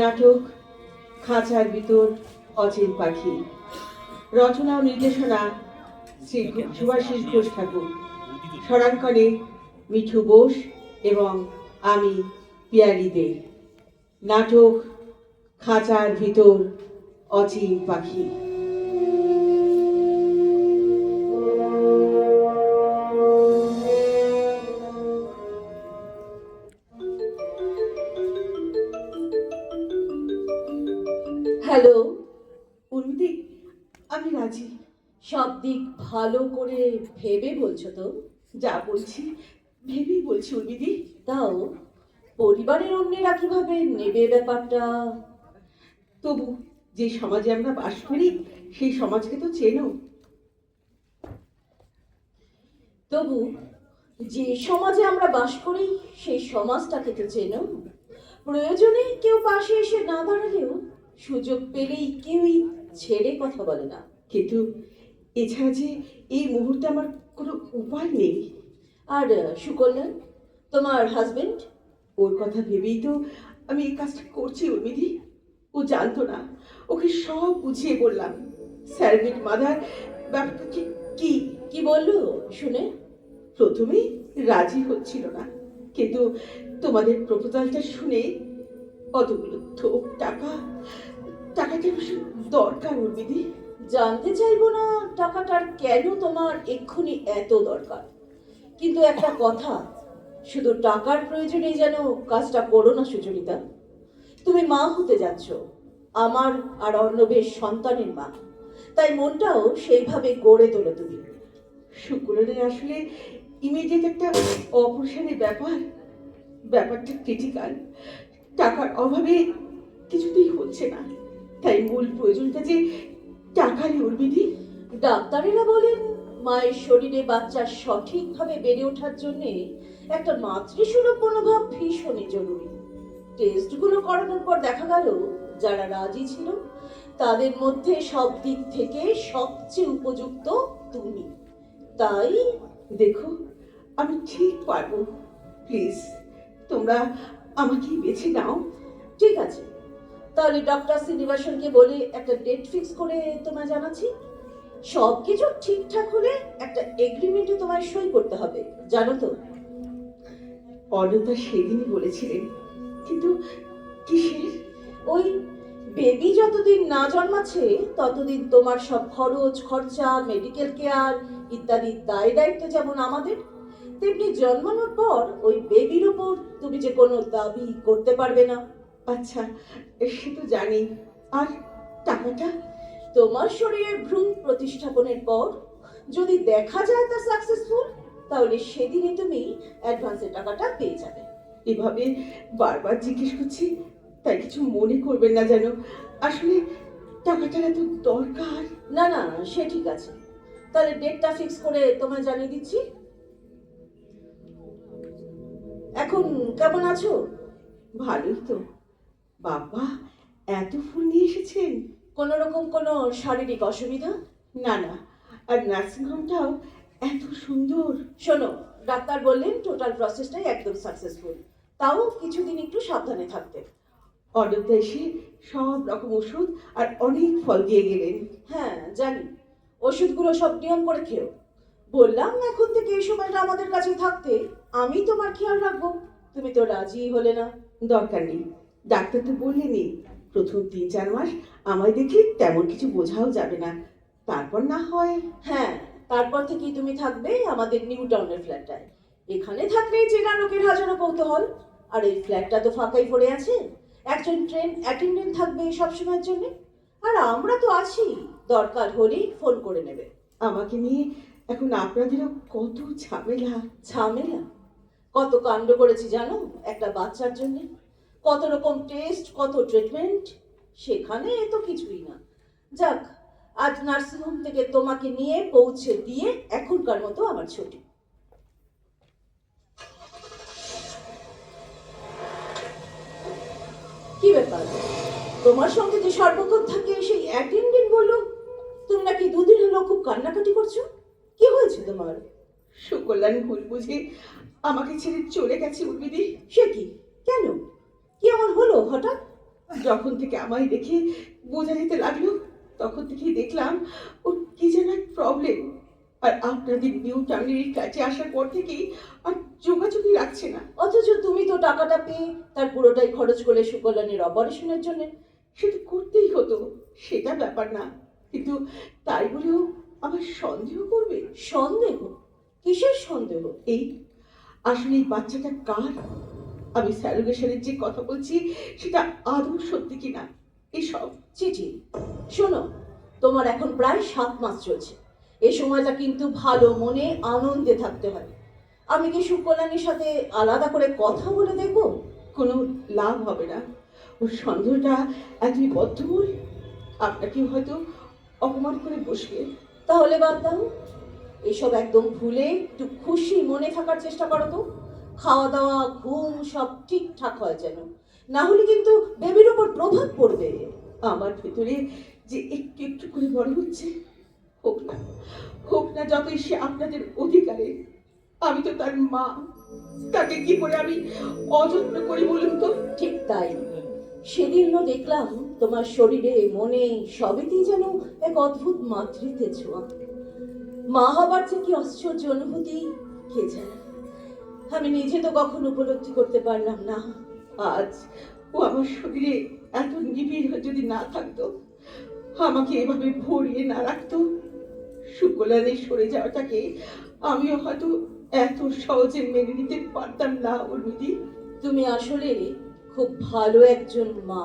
নাটক, খাঁচার ভিতর অচিন পাখি। রচনা ও নির্দেশনা শ্রী সুভাষিস ঘোষ ঠাকুর। স্বরাঙ্কনে মিঠু বোস এবং আমি পিয়ারি দে। নাটক, খাঁচার ভিতর অচিন পাখি। ভালো করে ভেবে বলছো তো? যা বলছি, ভেবেই বলছি উর্মিদি। তাও, পরিবারের অন্যেরা কীভাবে নেবে ব্যাপারটা? তবু, যে সমাজে আমরা বাস করি সেই সমাজকে তো চেনো। তবু, যে সমাজে আমরা বাস করি, সেই সমাজটাকে তো চেনো। প্রয়োজনে কেউ পাশে এসে না দাঁড়ালেও সুযোগ পেলেই কেউই ছেড়ে কথা বলে না। কিন্তু এছাড়া যে এই মুহূর্তে আমার কোনো উপায় নেই। আর সুকল্যাণ তোমার হাজবেন্ড ওর কথা ভেবেই তো আমি এই কাজটা করছি উর্মিদি ও জানতো না। ওকে সব বুঝিয়ে বললাম। স্যারভিট মাদার ব্যাপারটা ঠিক কি? কি বলল? শুনে? প্রথমেই রাজি হচ্ছিল না। কিন্তু তোমাদের প্রপোজালটা শুনে কতগুলো থোক টাকা টাকাটা ভীষণ দরকার উর্মিদি জানতে চাইব না টাকাটার কেন তোমার এক্ষুনি এত দরকার? কিন্তু একটা কথা, শুধু টাকার প্রয়োজনেই যেন কাজটা করো না সুচরিতা। তুমি মা হতে যাচ্ছ, আমার আর অর্ণবের সন্তানের মা। তাই মনটাও সেইভাবে গড়ে তোলো তুমি। শুক্রবারে আসলে ইমিডিয়েট একটা অপারেশনের ব্যাপার, ব্যাপারটা ক্রিটিক্যাল টাকার অভাবে কিছুতেই হচ্ছে না। তাই মূল প্রয়োজনটা যে টাকারই উর্মিদি ডাক্তারেরা বলেন, মায়ের শরীরে বাচ্চার সঠিকভাবে বেড়ে ওঠার জন্য একটা মাতৃসুলভ মনোভাব ভীষণই জরুরি। টেস্টগুলো করানোর পর দেখা গেল, যারা রাজি ছিল, তাদের মধ্যে সব দিক থেকে সবচেয়ে উপযুক্ত তুমি। তাই দেখো, আমি ঠিক পারব। প্লিজ, তোমরা আমাকেই বেছে নাও। ঠিক আছে। তাহলে ডক্টর শ্রীনিবাসনকে বলে একটা ডেট ফিক্স করে তোমায় জানাচ্ছি। সব কিছু ঠিকঠাক হলে একটা এগ্রিমেন্টে তোমায় সই করতে হবে জানো তো? অনন্তা সেদিনই বলেছিলেন কিন্তু কিসের? ওই বেবি যতদিন না জন্মাচ্ছে ততদিন তোমার সব খরচ খরচা মেডিকেল কেয়ার ইত্যাদি দায় দায়িত্ব যেমন আমাদের তেমনি জন্মানোর পর ওই বেবির উপর তুমি যে কোনো দাবি করতে পারবে না। আচ্ছা সে তো জানি। আর টাকাটা? তোমার শরীরের ভ্রূণ প্রতিস্থাপনের পর যদি দেখা যায় তা সাকসেসফুল তাহলে সেদিনই তুমি অ্যাডভান্সের টাকাটা পেয়ে যাবে। এভাবে বারবার জিজ্ঞেস করছি, তাই কিছু মনে করবেন না যেন। আসলে টাকাটার এত দরকার? না না সে ঠিক আছে। তাহলে ডেটটা ফিক্স করে তোমায় জানিয়ে দিচ্ছি। এখন কেমন আছো? ভালোই তো। বাবা এত ফুল নিয়ে এসেছেন। কোনো রকম কোনো শারীরিক অসুবিধা? না না আর নার্সিংহোমটাও এত সুন্দর। শোনো ডাক্তার বললেন টোটাল প্রসেসটাই একদম সাকসেসফুল তাও কিছুদিন একটু সাবধানে থাকতে। অযোধ্যা এসে সব রকম ওষুধ আর অনেক ফল দিয়ে গেলেন। হ্যাঁ জানি। ওষুধগুলো সব নিয়ম করে খেও। বললাম এখন থেকে এই সময়টা আমাদের কাছে থাকতে। আমি তোমার খেয়াল রাখব। তুমি তো রাজি হলে না। দরকার নেই। ডাক্তার তো বললেনই প্রথম তিন চার মাস আমায় দেখলে তেমন কিছু বোঝাও যাবে না। তারপর না হয়। হ্যাঁ তারপর থেকেই তুমি থাকবে আমাদের নিউ টাউনের ফ্ল্যাটটায়। এখানে থাকলেই চেনা লোকের হাজারো কৌতূহল। আর এই ফ্ল্যাটটা তো ফাঁকাই পড়ে আছে। একজন ট্রেন অ্যাটেন্ডেন্ট থাকবে সবসময়ের জন্য। আর আমরা তো আছি দরকার হলেই ফোন করে নেবে। আমাকে নিয়ে এখন আপনাদেরও কত ঝামেলা। ঝামেলা? কত কাণ্ড করেছি জানো একটা বাচ্চার জন্য? কত রকম টেস্ট কত ট্রিটমেন্ট সেখানে এ তো কিছুই না। যাক আজ নার্সিংহোম থেকে তোমাকে নিয়ে পৌঁছে দিয়ে এখনকার মতো আমার ছুটি। কি ব্যাপার? তোমার সঙ্গে যে সর্বক্ষণ থাকে সেই অ্যাটেন্ডেন্ট বলল তুমি নাকি দুদিন হলো খুব কান্নাকাটি করছ? কি হয়েছে তোমার? সুকল্যাণ ভুল বুঝে আমাকে ছেড়ে চলে গেছে উর্মিদি সে কি? কেন? কি এমন হলো হঠাৎ? যখন থেকে আমায় দেখে বোঝা যেতে লাগল তখন থেকেই দেখলাম ওর কি যেন এক প্রবলেম আর আপনাদের নিউ টার্নারির কাছে আসার পর থেকেই আর যোগাযোগই রাখছে না। অথচ তুমি তো টাকাটা পেয়ে তার পুরোটাই খরচ করে সুকল্যাণের অপারেশনের জন্য। সে তো করতেই হতো সেটা ব্যাপার না। কিন্তু তাই বলেও আবার সন্দেহ করবে? সন্দেহ? কিসের সন্দেহ? এই আসলে এই বাচ্চাটা কার? আমি স্যারোগেশনের যে কথা বলছি, সেটা আদৌ সত্যি কিনা? এসব, চিঠি। শোনো, তোমার এখন প্রায় সাত মাস চলছে। এই সময়টা কিন্তু ভালো মনে আনন্দে থাকতে হয় আমি কি সুকল্যাণীর সাথে আলাদা করে কথা বলে দেখব কোনো লাভ হবে না। ওর সন্দেহটা এতই বদ্ধমূল আপনাকে হয়তো অপমান করে বসবে। তাহলে বাদ দাও। এসব একদম ভুলে একটু খুশি মনে থাকার চেষ্টা করো তো। খাওয়া দাওয়া ঘুম, সব ঠিকঠাক হয় যেন। না হলে কিন্তু বেবির ওপর প্রভাব পড়বে। আমার ভেতরে যে একটু একটু করে বড় হচ্ছে, হোক না হোক না যতই সে আপনাদের অধিকারে, আমি তো তার মা। তাকে কি করে আমি অযত্ন করি বলুন তো? ঠিক তাই। সেদিনও দেখলাম তোমার শরীরে, মনে সবেতেই যেন এক অদ্ভুত মাতৃতে ছোঁয়া। মা হবার যে কি আশ্চর্য অনুভূতি, কে জানে? আমি নিজে তো কখনো উপলব্ধি করতে পারলাম না। আজ ও আমার শরীরে এত নিবিড় যদি না থাকতো, আমাকে এভাবে ভরিয়ে না রাখতো, সুকলানে সরে যাওয়াটাকে আমিও হয়তো এত সহজে মেনে নিতে পারতাম না উর্মিদি তুমি আসলে খুব ভালো একজন মা।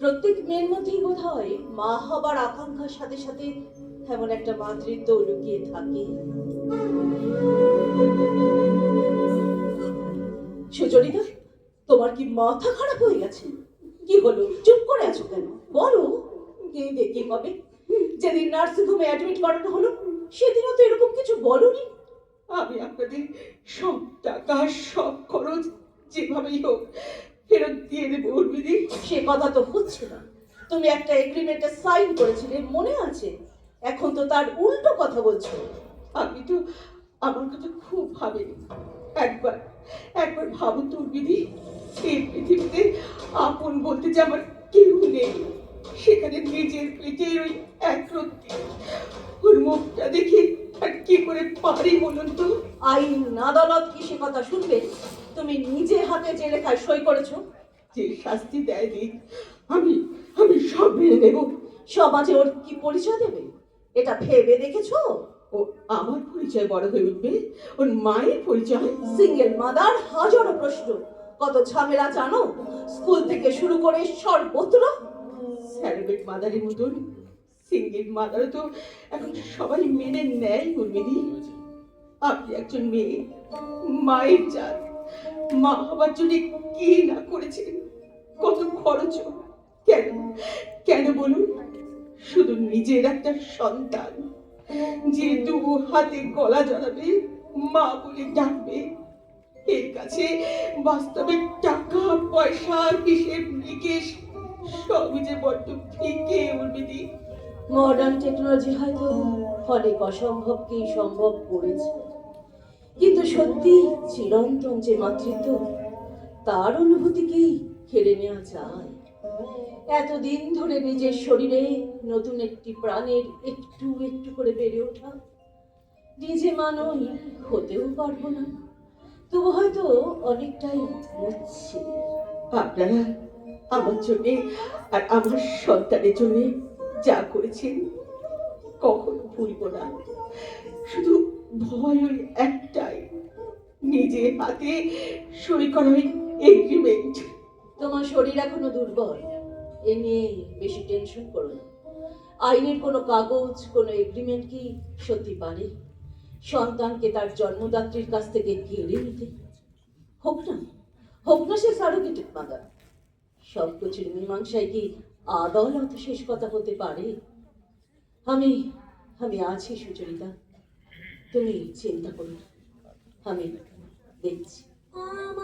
প্রত্যেক মেয়ের মধ্যেই বোধ হয় মা হবার আকাঙ্ক্ষার সাথে সাথে এমন একটা মাতৃত্ব লুকিয়ে থাকে। সুচরিতা তোমার কি মাথা খারাপ হয়ে গেছে? কি হলো? চুপ করে আছো কেন? বলো। কে দেখি পাবে যেদিন নার্সিং হোমে অ্যাডমিট করানো হলো সেদিনও তো এরকম কিছু বলনি। আমি আপনাদের সব টাকা সব খরচ যেভাবেই হোক ফেরত দিয়ে দেবো উর্মিদি। সে কথা তো হচ্ছে না। তুমি একটা এগ্রিমেন্টে সাইন করেছিলে মনে আছে? এখন তো তার উল্টো কথা বলছো। আপনি তো আমার কথা খুব ভাবেন। একবার একবার ভাবুন তো উর্মিদি এই পৃথিবীতে আপন বলতে যে আমার কেউ নেই সেখানে নিজের পেটের ওই এক রত্তি ওর মুখটা দেখে আর কি করে পারি বলুন তো? আইন আদালত কি সে কথা শুনবে? তুমি নিজে হাতে যে লেখায় সই করেছ? যে শাস্তি দেয় দিক আমি আমি সব মেনে নেব। সমাজে ওর কি পরিচয় দেবে? এটা ভেবে দেখেছ? ও আমার পরিচয় বড় হয়ে উঠবে? ওর মায়ের পরিচয়? সিঙ্গেল মাদার হাজারো প্রশ্ন। কত ঝামেলা জানো? স্কুল থেকে শুরু করে সর্বত্র। স্যারোগেট মাদারের মতন। সিঙ্গেল মাদারও তো এখন সবাই মেনে নেয় উর্মিদি আপনি একজন মেয়ে, মায়ের জাত। মা হবার জন্য কি না করেছেন? কত খরচ? কেন? কেন বলুন? শুধু নিজের একটা সন্তান। যে দু হাতে গলা জড়াবে মা বলে ডাকবে। এর কাছে বাস্তবে টাকা, পয়সা নিকেশ? সবই যে বড্ড মডার্ন টেকনোলজি হয়তো অনেক অসম্ভবকেই সম্ভব করেছে। কিন্তু সত্যি চিরন্তন যে মাতৃত্ব, তার অনুভূতিকেই কেড়ে নেওয়া যায়। এতদিন ধরে নিজের শরীরে নতুন একটি প্রাণের একটু একটু করে বেড়ে ওঠা। নিজে মানুষ হতেও পারব না। তবু হয়তো অনেকটাই হচ্ছে। আপনারা আমার জন্য আর আমার সন্তানের জন্য যা করেছেন কখনো ভুলব না। শুধু ভয় একটাই, নিজে হাতে সই করা এগ্রিমেন্ট তোমার শরীর এখনও দুর্বল। এ নিয়ে বেশি টেনশন করো না। আইনের কোনো কাগজ, কোনো এগ্রিমেন্ট কি সত্যি পারে সন্তানকে তার জন্মদাত্রীর কাছ থেকে কেড়ে নিতে। হোক না হোক না সে সারোগেটেড মাদার সব কিছুর মীমাংসায় কি আদালত শেষ কথা হতে পারে? আমি আমি আছি সুচরিতা। তুমি চিন্তা করো। আমি দেখছি। আমার